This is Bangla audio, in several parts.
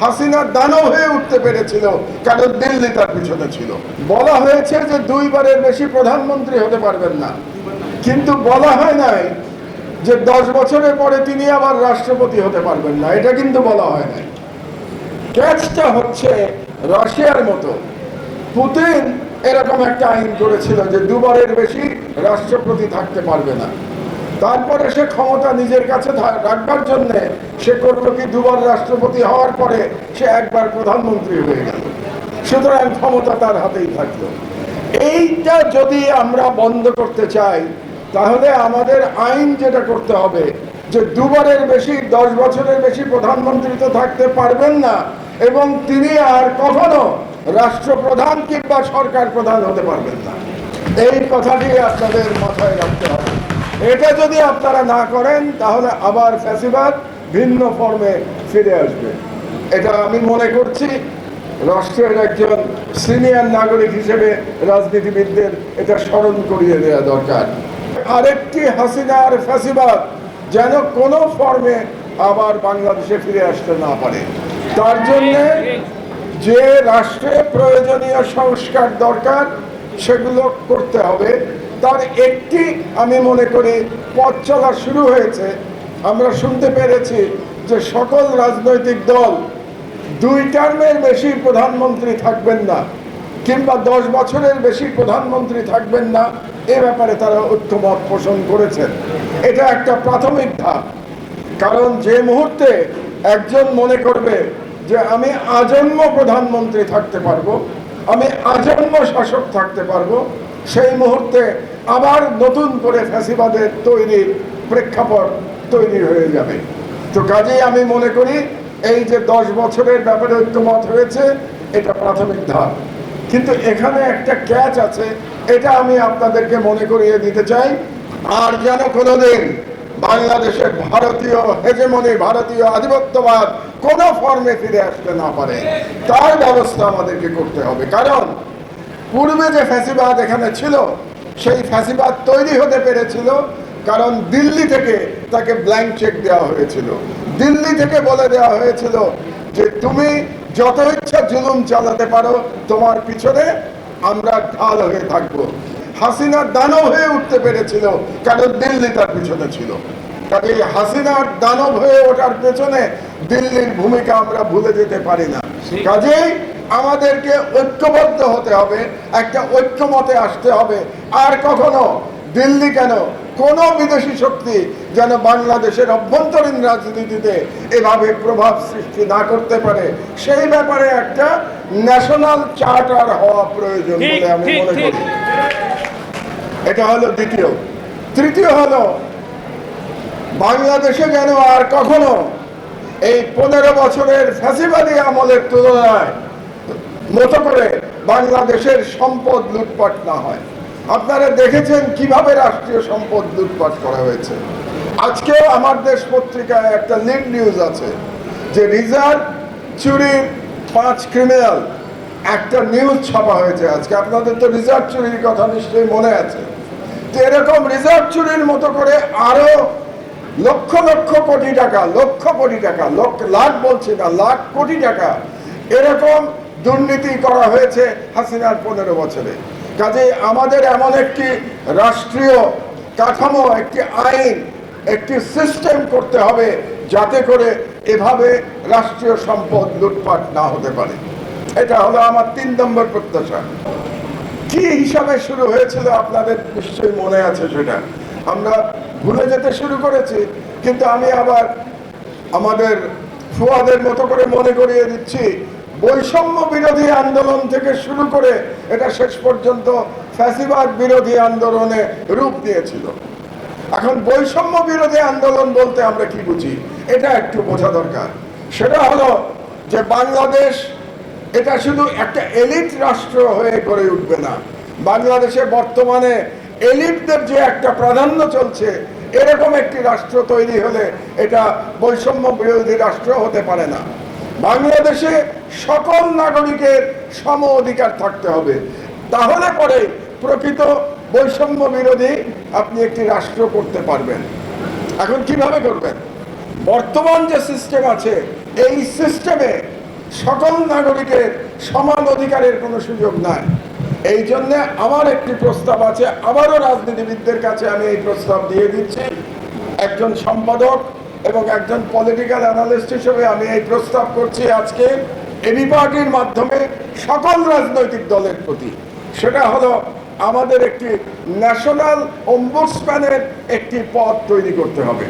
হাসিনা দানব হয়ে উঠতে পেরেছিল কারণ দিল্লি তার পিছনে ছিল? বলা হয়েছে যে দুইবারের বেশি প্রধানমন্ত্রী হতে পারবেন না। কিন্তু বলা হয় নাই যে দশ বছরের পরে তিনি আবার রাষ্ট্রপতি হতে পারবেন না। এটা কিন্তু বলা হয় নাই। ক্যাচটা হচ্ছে রাশিয়ার মতো। পুতিন এরকম একটা আইন করেছিল যে দুবারের বেশি রাষ্ট্রপতি থাকতে পারবে না। তারপরে সে ক্ষমতা নিজের কাছে রাখবার জন্য সে করল কি দুবার রাষ্ট্রপতি হওয়ার পরে সে একবার প্রধানমন্ত্রী হয়ে গেল। সুতরাং ক্ষমতা তার হাতেই থাকল। এইটা যদি আমরা বন্ধ করতে চাই, তাহলে আমাদের আইন যেটা করতে হবে, যে দুবারের বেশি, দশ বছরের বেশি প্রধানমন্ত্রী তো থাকতে পারবেন না, এবং তিনি আর কখনো রাষ্ট্রপ্রধান কিংবা সরকার প্রধান হতে পারবেন না। এই কথাটি আপনাদের মাথায় রাখতে হবে। এটা যদি আপনারা না করেন, তাহলে আবার ফ্যাসিবাদ ভিন্ন ফর্মে ফিরে আসবে। এটা আমি মনে করছি রাষ্ট্রের একজন সিনিয়র নাগরিক হিসেবে রাজনীতিবিদদের এটা স্মরণ করিয়ে দেওয়া দরকার। আরেকটি হাসিনার ফ্যাসিবাদ যেন কোনো ফর্মে আবার বাংলাদেশে ফিরে আসতে না পারে। তার জন্যে যে রাষ্ট্রে প্রয়োজনীয় সংস্কার দরকার, সেগুলো করতে হবে। তার একটি আমি মনে করি পথ চলা শুরু হয়েছে। আমরা শুনতে পেরেছি যে সকল রাজনৈতিক দল দুই টার্মের বেশি প্রধানমন্ত্রী থাকবেন না কিংবা দশ বছরের বেশি প্রধানমন্ত্রী থাকবেন না, এ ব্যাপারে তারা ঐক্যমত পোষণ করেছেন। এটা একটা প্রাথমিক ধাপ। কারণ যে মুহূর্তে একজন মনে করবে যে আমি আজন্ম প্রধানমন্ত্রী থাকতে পারব, আমি আজন্ম শাসক থাকতে পারব সেই মুহূর্তে আবার নতুন করে ফ্যাসিবাদের তৈরির প্রেক্ষাপট তৈরি হয়ে যাবে। তো কাজেই আমি মনে করি এই যে দশ বছরের ব্যাপারে ঐক্যমত হয়েছে, এটা প্রাথমিক ধাপ। কিন্তু এখানে একটা ক্যাচ আছে, এটা আমি আপনাদেরকে মনে করিয়ে দিতে চাই। আর যেন কোনোদিন বাংলাদেশের ভারতীয় হেজেমনি, ভারতীয় আধিপত্যবাদ কোনো ফর্মে ফিরে আসতে না পারে, তার ব্যবস্থা আমাদেরকে করতে হবে। কারণ পূর্বে যে ফ্যাসিবাদ এখানে ছিল, সেই ফ্যাসিবাদ তৈরি হতে পেরেছিল, কারণ দিল্লি থেকে তাকে ব্ল্যাঙ্ক চেক দেওয়া হয়েছিল। দিল্লি থেকে বলে দেওয়া হয়েছিল যে, তুমি যত ইচ্ছা জুলুম চালাতে পারো, তোমার পিছনে আমরা ঢাল হয়ে থাকব। হাসিনা দানব হয়ে উঠতে পেরেছিল, কারণ দিল্লি তার পিছনে ছিল। কাজে হাসিনার দানব হয়ে ওঠার পেছনে দিল্লির ভূমিকা আমরা ভুলে যেতে পারি না। কাজেই আমাদেরকে ঐক্যবদ্ধ হতে হবে একটা ঐক্যমতে আসতে হবে। আর কখনো দিল্লি কেন কোন বিদেশি শক্তি যেন বাংলাদেশের অভ্যন্তরীণ রাজনীতিতে এভাবে প্রভাব সৃষ্টি না করতে পারে সেই ব্যাপারে একটা ন্যাশনাল চার্টার হওয়া প্রয়োজন বলে আমি মনে করি। এটা হলো দ্বিতীয়। তৃতীয় হলো বাংলাদেশে যেন আর কখনো এই পনেরো বছরের ফ্যাসিবাদী আমলের তুলনায় মতো করে বাংলাদেশের সম্পদ লুটপাট না হয়। আপনারা দেখেছেন কীভাবে রাষ্ট্রীয় সম্পদ লুটপাট করা হয়েছে। আজকে আমার দেশ পত্রিকায় একটা লিড নিউজ আছে যে রিজার্ভ চুরির পাঁচ ক্রিমিনাল। একটা নিউজ ছাপা হয়েছে আজকে। আপনাদের তো রিজার্ভ চুরির কথা নিশ্চয়ই মনে আছে। তো এরকম রিজার্ভ চুরির মতো করে আরও লক্ষ লক্ষ কোটি টাকা, লক্ষ কোটি টাকা, লক্ষ লাখ বলছি না, লাখ কোটি টাকা এরকম দুর্নীতি করা হয়েছে হাসিনার পনেরো বছরে। কাজে আমাদের এমন একটি রাষ্ট্রীয় কাঠামো, একটি আইন, একটি সিস্টেম করতে হবে যাতে করে এভাবে রাষ্ট্রীয় সম্পদ লুটপাট না হতে পারে। এটা হলো আমার তিন নম্বর প্রত্যাশা। কি হিসাবে শুরু হয়েছিল আপনাদের নিশ্চয়ই মনে আছে সেটা। আমরা ভুলে যেতে শুরু করেছি, কিন্তু আমি আবার আমাদের ফুয়াদের মতো করে মনে করিয়ে দিচ্ছি, বৈষম্য বিরোধী আন্দোলন থেকে শুরু করে এটা শেষ পর্যন্ত ফ্যাসিবাদ বিরোধী আন্দোলনে রূপ নিয়েছিল এখন বৈষম্য বিরোধী আন্দোলন বলতে আমরা কি বুঝি? এটা একটু বোঝা দরকার। সেটা হলো যে বাংলাদেশ এটা শুধু একটা এলিট রাষ্ট্র হয়ে গড়ে উঠবে না। বাংলাদেশে বর্তমানে এলিটদের যে একটা প্রাধান্য চলছে, এরকম একটি রাষ্ট্র তৈরি হলে এটা বৈষম্য বিরোধী রাষ্ট্র হতে পারে না। বাংলাদেশে সকল নাগরিকের সম অধিকার থাকতে হবে। তাহলে পরে প্রকৃত বৈষম্য বিরোধী আপনি একটি রাষ্ট্র করতে পারবেন। এখন কীভাবে করবেন? বর্তমান যে সিস্টেম আছে, এই সিস্টেমে সকল নাগরিকের সমান অধিকারের কোনো সুযোগ নাই। এই জন্য আমার একটি প্রস্তাব আছে, আবারও রাজনীতিবিদদের কাছে আমি এই প্রস্তাব দিয়ে দিচ্ছি। একজন সম্পাদক এবং একজন পলিটিক্যাল অ্যানালিস্ট হিসেবে আমি এই প্রস্তাব করছি আজকে। এবি পার্টির মাধ্যমে সকল রাজনৈতিক দলের প্রতি। সেটা হলো আমাদের একটি ন্যাশনাল অম্বুডসম্যানের একটি পদ তৈরি করতে হবে।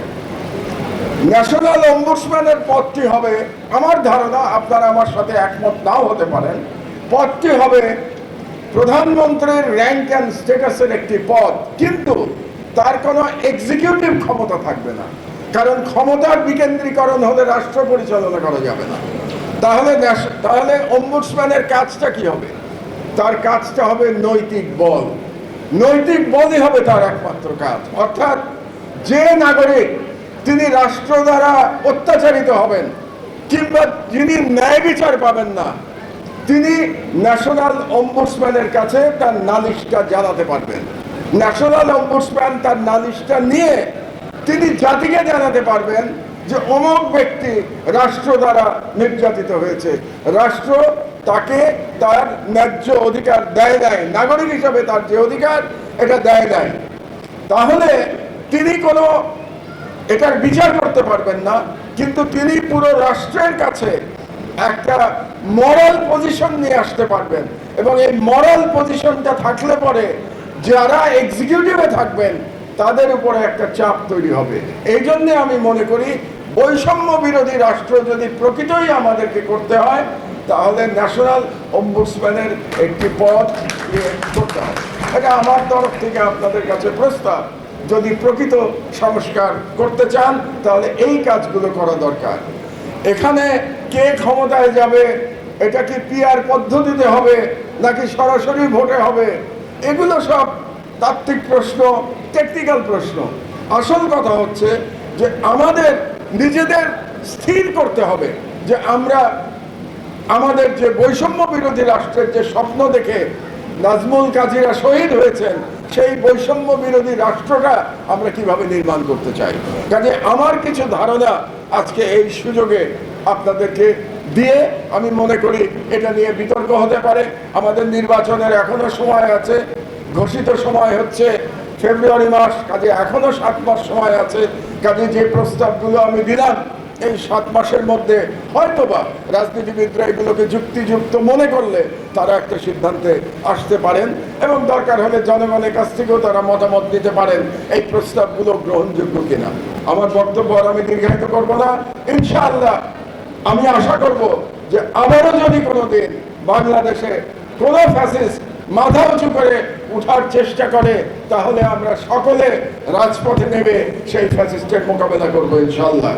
ন্যাশনাল অম্বুডসম্যানের পদটি হবে, আমার ধারণা আপনারা আমার সাথে একমত নাও হতে পারেন, পদটি হবে প্রধানমন্ত্রীর র্যাঙ্ক অ্যান্ড স্ট্যাটাসের একটি পদ, কিন্তু তার কোনো এক্সিকিউটিভ ক্ষমতা থাকবে না। কারণ ক্ষমতার বিকেন্দ্রীকরণ হলে রাষ্ট্র পরিচালনা করা যাবে না। তাহলে তাহলে অম্বুডসম্যানের কাজটা কি হবে? তার কাজটা হবে নৈতিক বল। নৈতিক বলই হবে তার একমাত্র কাজ। অর্থাৎ যে নাগরিক তিনি রাষ্ট্র দ্বারা অত্যাচারিত হবেন, কিংবা যিনি ন্যায় বিচার পাবেন না তিনি ন্যাশনাল অম্বুডসম্যানের কাছে তার নালিশটা জানাতে পারবেন। ন্যাশনাল অম্বুডসম্যান তার নালিশটা নিয়ে তিনি জাতিকে জানাতে পারবেন যে অমক ব্যক্তি রাষ্ট্র দ্বারা নির্যাতিত হয়েছে। রাষ্ট্র তাকে তার ন্যায্য অধিকার দেয় নাই। নাগরিক হিসাবে তার যে অধিকার, এটা দেয় নাই। তাহলে তিনি কোনো এটার বিচার করতে পারবেন না, কিন্তু তিনি পুরো রাষ্ট্রের কাছে একটা মরাল পজিশন নিয়ে আসতে পারবেন। এবং এই মরাল পজিশনটা থাকলে পরে যারা এক্সিকিউটিভে থাকবেন, তাদের উপরে একটা চাপ তৈরি হবে। এই জন্যে আমি মনে করি, বৈষম্য বিরোধী রাষ্ট্র যদি প্রকৃতই আমাদেরকে করতে হয়, তাহলে ন্যাশনাল অম্বুডসম্যানের একটি ইয়ে করতে হবে। এটা আমার তরফ থেকে আপনাদের কাছে প্রস্তাব, যদি প্রকৃত সংস্কার করতে চান, তাহলে এই কাজগুলো করা দরকার। এখানে কে ক্ষমতায় যাবে? এটা কি পিআর পদ্ধতিতে হবে নাকি সরাসরি ভোটে হবে? এগুলো সব তাত্ত্বিক প্রশ্ন টেকনিক্যাল প্রশ্ন। আসল কথা হচ্ছে যে আমাদের নিজেদের স্থির করতে হবে যে আমরা আমাদের যে বৈষম্য বিরোধী রাষ্ট্রের যে স্বপ্ন দেখে নাজমুল কাজীরা শহীদ হয়েছেন, সেই বৈষম্য বিরোধী রাষ্ট্রটা আমরা কীভাবে নির্মাণ করতে চাই? কাজে আমার কিছু ধারণা আজকে এই সুযোগে আপনাদেরকে দিয়ে আমি মনে করি এটা নিয়ে বিতর্ক হতে পারে। আমাদের নির্বাচনের এখনও সময় আছে। ঘোষিত সময় হচ্ছে ফেব্রুয়ারি মাস, কাজে এখনও সাত মাস সময় আছে। কাজে যে প্রস্তাবগুলো আমি দিলাম, এই সাত মাসের মধ্যে হয়তোবা রাজনীতিবিদরা এগুলোকে যুক্তিযুক্ত মনে করলে তারা একটা সিদ্ধান্তে আসতে পারেন এবং দরকার হলে জনগণের কাছ থেকেও তারা মতামত দিতে পারেন এই প্রস্তাবগুলো গ্রহণযোগ্য কিনা। আমার বক্তব্য আর আমি দীর্ঘায়িত করব না। ইনশাআল্লাহ আমি আশা করব যে আবারও যদি কোনোদিন বাংলাদেশে কোনো ফ্যাসিস্ট মাথা উঁচু করে উঠার চেষ্টা করে, তাহলে আমরা সকলে রাজপথে নেমে সেই ফ্যাসিস্টের মোকাবেলা করব ইনশাল্লাহ